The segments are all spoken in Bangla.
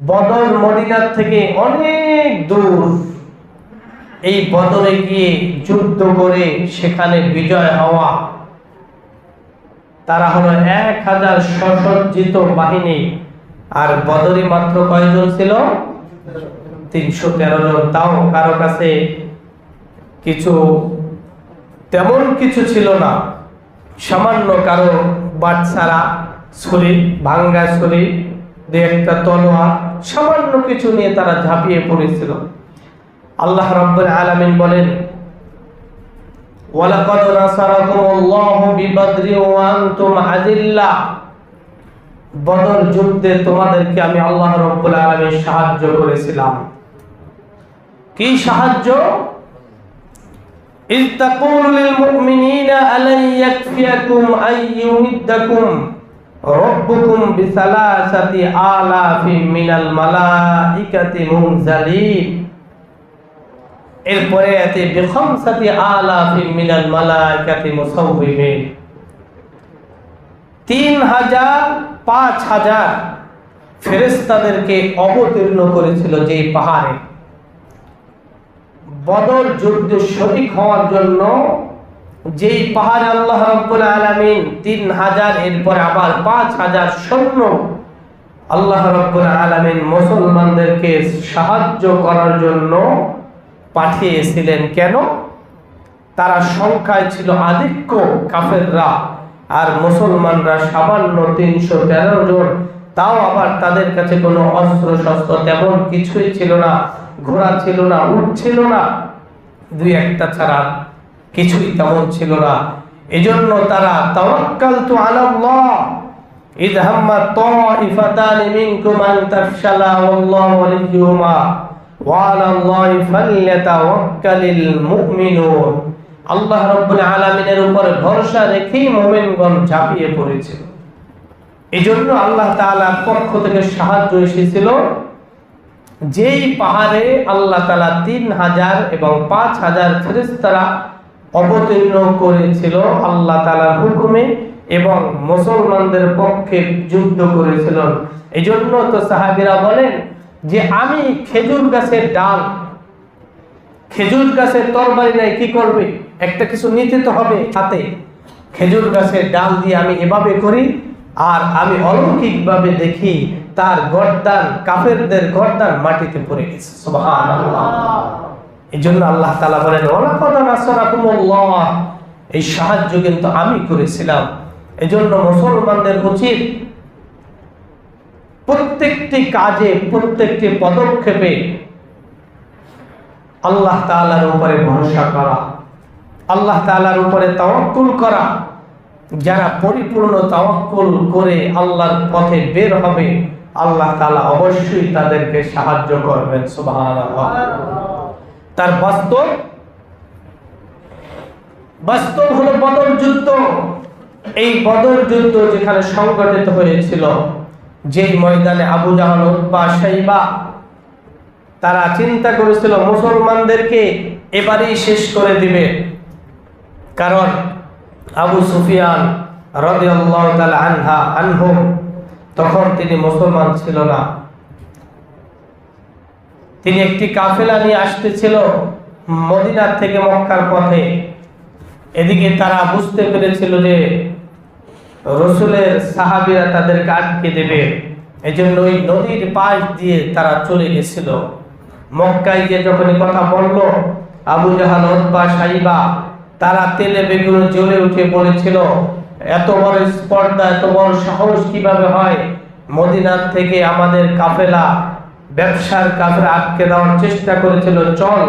বদর মদিনার থেকে অনেক দূর। এই বদরে গিয়ে যুদ্ধ করে সেখানে বিজয় হওয়া। তারা হলো এক হাজার সসজ্জিত বাহিনী। আর বদরে মাত্র কয়জন ছিল? তিনশো তেরো জন। তাও কারও কাছে কিছু তেমন কিছু ছিল না। সামান্য কারও বাচ্চারা ছুরি, ভাঙ্গা ছুরি দু একটা তলোয়ার সামান্য কিছু নিয়ে তারা ঝাঁপিয়ে পড়েছিল আল্লাহ রাব্বুল আলামিন বলেন ওয়ালাকাদ নাসারাকুমুল্লাহু বিবদরি ওয়া আনতুম আযিল্লা বদর যুদ্ধে তোমাদেরকে আমি আল্লাহ রাব্বুল আলামিন সাহায্য করেছিলাম কি সাহায্য إذ تقول للمؤمنين ألن يكفيكم أن يمدكم রব্বুকুম বিসালাসাতি আলাফি মিনাল মালাইকাতি মুনজালিন। এরপরে আছে, বিখামসাতি আলাফি মিনাল মালাইকাতি মুসাউহিমিন তিন হাজার পাঁচ হাজার ফেরেস্তাদেরকে অবতীর্ণ করেছিল যে পাহাড়ে। বদর যুদ্ধ সঠিক হওয়ার জন্য যেই পাহাড় আল্লাহ রব্বুল আলামিন তিন হাজার, এরপরে আবার পাঁচ হাজার সৈন্য আল্লাহ রব্বুল আলামিন মুসলমানদেরকে সাহায্য করার জন্য পাঠিয়েছিলেন। কেন? তারা সংখ্যায় ছিল আধিক্য কাফেররা আর মুসলমানরা সামান্য তিনশো তেরো জন। তাও আবার তাদের কাছে কোনো অস্ত্র শস্ত্র তেমন কিছুই ছিল না, ঘোড়া ছিল না উঠ ছিল না। দুই একটা ছাড়া কিছুই তেমন ছিল না। এজন্য তারা তাওয়াক্কালতু আলাল্লাহ। ইদ হাম্মা তাইফাতান মিনকুম আন তাফশালা ওয়াল্লাহু ওয়ালিয়ুহুমা ওয়া আলাল্লাহি ফালইয়াতাওয়াক্কালিল মুমিনুন। আল্লাহ রাব্বুল আলামিনের উপরে ভরসা রেখেই মুমিনগণ ঝাঁপিয়ে পড়েছিল এজন্য আল্লাহ তাআলার পক্ষ থেকে সাহায্য এসেছিল যেই পাহাড়ে আল্লাহ তালা তিন হাজার এবং পাঁচ হাজার ফেরেস্তারা অবতীর্ণ করেছিল আল্লাহ তালার হুকুমে এবং মুসলমানদের পক্ষে যুদ্ধ করেছিল। এই জন্য তো সাহাবিরা বলেন যে আমি খেজুর গাছের ডাল, খেজুর গাছের তরবারি নাই, কি করবে? একটা কিছু নিতে তো হবে হাতে। খেজুর গাছের ডাল দিয়ে আমি এভাবে করি আর আমি অলৌকিকভাবে দেখি তার গর্দান কাফেরদের গর্দান মাটিতে পড়ে গেছে। এই জন্য আল্লাহ তাআলা বলেন, ওয়ালাকাদ নাসারাকুমুল্লাহ। এই সাহায্য কিন্তু আমি করেছিলাম। এই জন্য মুসলমানদের উচিত প্রত্যেকটি কাজে, প্রত্যেকটি পদক্ষেপে আল্লাহ তাআলার উপরে ভরসা করা, আল্লাহ তাআলার উপরে তাওয়াক্কুল করা। যারা পরিপূর্ণ তাওয়াক্কুল করে আল্লাহর পথে বের হবে, আল্লাহ তাআলা অবশ্যই তাদেরকে সাহায্য করবেন, সুবহানাল্লাহ। তার বাস্তব বাস্তব হলো বদর যুদ্ধ। এই বদর যুদ্ধ যেখানে সংগঠিত হয়েছিল, যেই ময়দানে আবু জাহাল, উতবা, শাইবা, তারা চিন্তা করেছিল, মুসলমানদেরকে এবারেই শেষ করে দিবে। কারণ আবু সুফিয়ান তাআলা আনহা, আনহুম, তখন তিনি মুসলমান ছিল না। তিনি একটি কাফেলা নিয়ে আসতেছিল মদিনার থেকে মক্কার পথে। এদিকে তারা বুঝতে পেরেছিল যে রসুলের সাহাবিরা তাদেরকে আটকে দেবে। এই জন্য ওই নদীর পাশ দিয়ে তারা চলে গেছিল। মক্কায় গিয়ে যখন কথা বলল, আবু জাহাল, উতবা, সাইবা, তারা তেলে বেগুন জ্বলে উঠে পড়েছিল এত বড় স্পর্ধা, এত বড় সাহস কীভাবে হয়? মদিনার থেকে আমাদের কাফেলা ব্যবসার কাফেলা আটকে দেওয়ার চেষ্টা করেছিল, চল,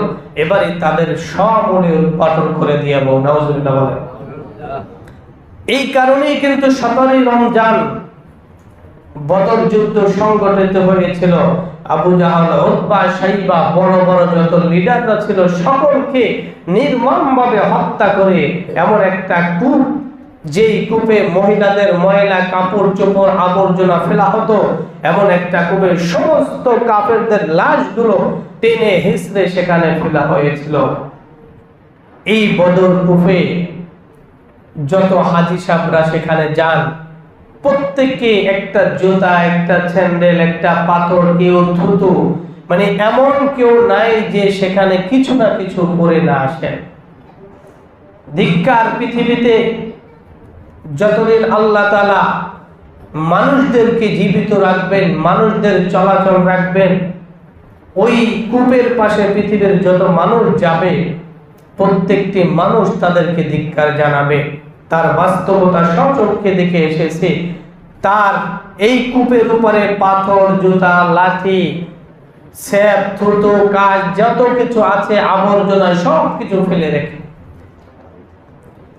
এবারে তাদের সমূলে উৎপাদন করে দিয়ে নাউজুবিল্লাহ বলেন। এই কারণেই কিন্তু সতেরোই রমজান বদর যুদ্ধ সংগঠিত হয়েছিল। আবু জাহাল, উতবা, সাইবা, বড় বড় যত লিডাররা ছিল, সকলকে নির্মমভাবে হত্যা করে এমন একটা কূপ যেই কূপে মহিলাদের ময়লা, কাপড়, চোপড়, আবর্জনা ফেলা হতো, এমন একটা কূপে সমস্ত কাপড়দের লাশগুলো টেনে হিসড়ে সেখানে ফেলা হয়েছিল। এই বদর কূপে যত হাজি সাহরা সেখানে যান, প্রত্যেকে একটা জুতা, একটা স্যান্ডেল, একটা পাথর, কেউ থুতু মানে এমন কেউ নাই যে সেখানে কিছু না কিছু করে না আসেন। ধিক্কার পৃথিবীতে যতদিন আল্লাহ তালা মানুষদেরকে জীবিত রাখবেন, মানুষদের চলাচল রাখবেন, ওই কূপের পাশে পৃথিবীর যত মানুষ যাবে, প্রত্যেকটি মানুষ তাদেরকে ধিক্কার জানাবে। তার বাস্তবতা সচক্ষে দেখে এসেছে। তার এই কূপের উপরে পাথর, জুতা, লাঠি, স্যাপ, থুতো কাজ যত কিছু আছে, আবর্জনা সব কিছু ফেলে রেখে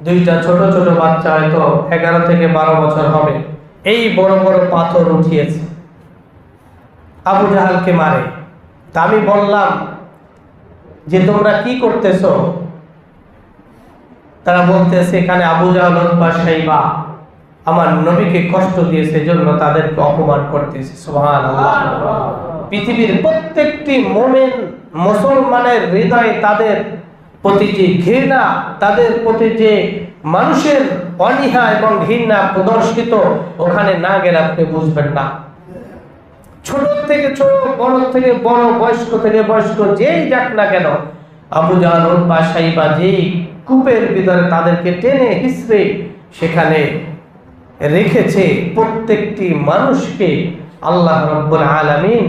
দুইটা ছোট ছোট বাচ্চা হয়তো এগারো থেকে বারো বছর হবে। এই বড় বড় পাথর উঠিয়েছে। আবু জাহালকে মারে। তা আমি বললাম যে তোমরা কি করতেছ? তারা বলতেছে এখানে আবু জাহাল বা সাইবা আমার নবীকে কষ্ট দিয়েছে জন্য তাদেরকে অপমান করতেছে। সুবহান পৃথিবীর প্রত্যেকটি মোমেন মুসলমানের হৃদয়ে তাদের প্রতি যে ঘৃণা তাদের প্রতি যে মানুষের অনীহা এবং ঘৃণা প্রদর্শিত, ওখানে না গেলে আপনি বুঝবেন না। ছোট থেকে ছোট, বড় থেকে বড়, বয়স্ক থেকে বয়স্ক, যেই যাক না কেন, আবু জাহাল বা সাইবা যেই কূপের ভিতরে তাদেরকে টেনে হিসড়ে সেখানে রেখেছে প্রত্যেকটি মানুষকে আল্লাহ রব্বুল আলামিন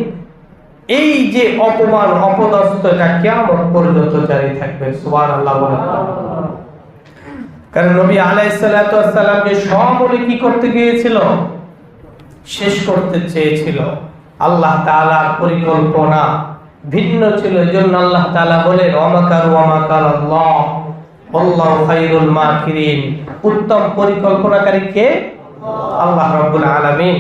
এই যে অপমান অপদস্থ এটা কেমন পর্যন্ত জারি থাকবে। সুবান আল্লাহ কারণ যে সবলে কি করতে গিয়েছিল? শেষ করতে চেয়েছিল। আল্লাহ তাআলার পরিকল্পনা ভিন্ন ছিল। এই জন্য আল্লাহ তাআলা বলে রমাকার মাকিরিন। উত্তম পরিকল্পনাকারী কে? আল্লাহ রাব্বুল আলামিন।